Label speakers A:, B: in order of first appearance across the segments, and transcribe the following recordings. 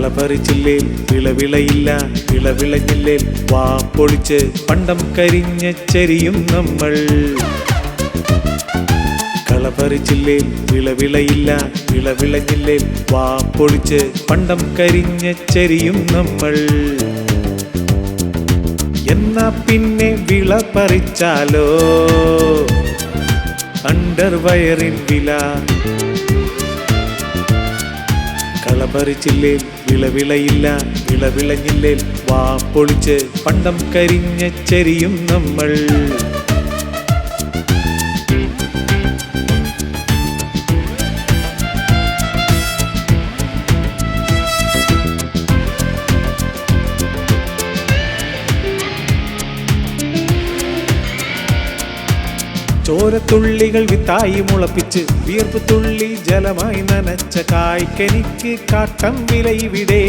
A: കളപറിച്ചില്ലേൽ വിളവിളയില്ല വിളവിളഞ്ഞില്ലേൽ വാ പൊളിച്ച് പണ്ടം കരിഞ്ഞ ചരിയും നമ്മൾ. കളപറിച്ചില്ലേൽ വിളവിളയില്ല വിളവിളഞ്ഞില്ലേൽ വാ പൊളിച്ച് പണ്ടം കരിഞ്ഞ ചരിയും നമ്മൾ. എന്നാ പിന്നെ വിള പറിച്ചാലോ? അണ്ടർവയറിൻ വില കളപറിച്ചില്ലേൽ വിളവിളയില്ല വിളവിളഞ്ഞില്ലേൽ വാ പൊളിച്ച് പണ്ടം കരിഞ്ഞ ചെരിയും നമ്മൾ. ചോരത്തുള്ളികൾ വിത്തായി മുളപ്പിച്ച് വിയർപ്പ് തുള്ളി ജലമായി നനച്ച കായ്ക്കനിക്ക് കാട്ടം വിലയിവിടെ.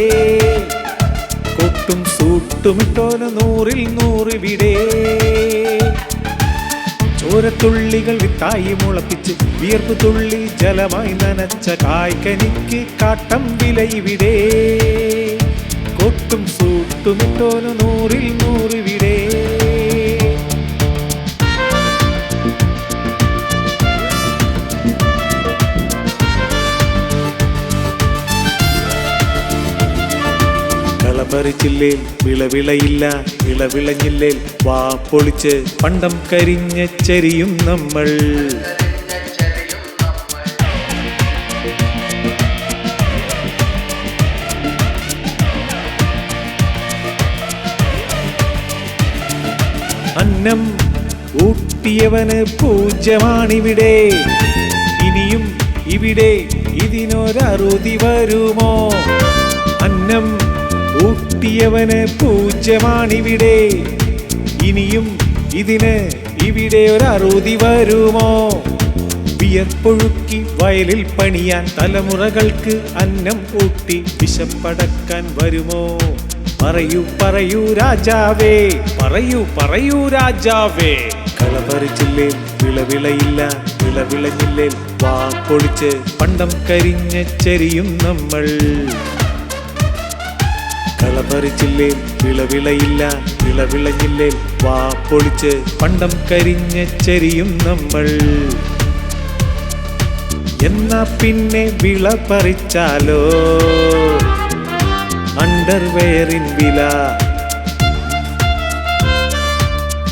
A: കൊട്ടും സൂട്ടുമിട്ടോന് നൂറിൽ നൂറിവിടെ ചോരത്തുള്ളികൾ വിത്തായി മുളപ്പിച്ച് വിയർപ്പ് തുള്ളി ജലമായി നനച്ച കായ്ക്കനിക്ക് കാട്ടം വിലയിവിടെ. കൊട്ടും സൂട്ടുമിട്ടോന് നൂറിൽ നൂറിവിടെ കളപറിച്ചില്ലേൽ വിളവിളയില്ല വിളവിളഞ്ഞില്ലേൽ വാ പൊളിച്ച് പണ്ടം കരിഞ്ഞ ചെരിയും നമ്മൾ. അന്നം ഊട്ടിയവന് പൂജ്യമാണിവിടെ. ഇനിയും ഇവിടെ ഇതിനൊരറുതി വരുമോ? അന്നം ഊട്ടിയവന് പൂജ്യമാണിവിടെ. ഇനിയും ഇതിന് ഇവിടെ ഒരറുതി വരുമോ? വിയർപ്പൊഴുക്കി വയലിൽ പണിയാൻ തലമുറകൾക്ക് അന്നം ഊട്ടി വിശപ്പടക്കാൻ വരുമോ? പറയൂ പറയൂ രാജാവേ പറയൂ പറയൂ രാജാവേ. കളപറിച്ചില്ലേ വിളവിളയില്ല വിളവിളഞ്ഞില്ലേ വാ പൊളിച്ച് പണ്ടം കരിഞ്ഞ ചെരിയും നമ്മൾ. കളപറിച്ചില്ലേ വിളവിളയില്ല വിളവിളഞ്ഞില്ലേ വാ പൊളിച്ച് പണ്ടം കരിഞ്ഞ ചെരിയും നമ്മൾ. എന്നാ പിന്നെ വിള പറിച്ചാലോ? അണ്ടർവെയറിൻ വില.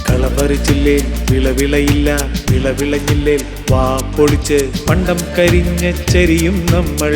A: കളപറിച്ചില്ലേ വിളവിളയില്ല വിളവിളഞ്ഞില്ലേ വാ പൊളിച്ച് പണ്ടം കരിഞ്ഞ ചെരിയും നമ്മൾ.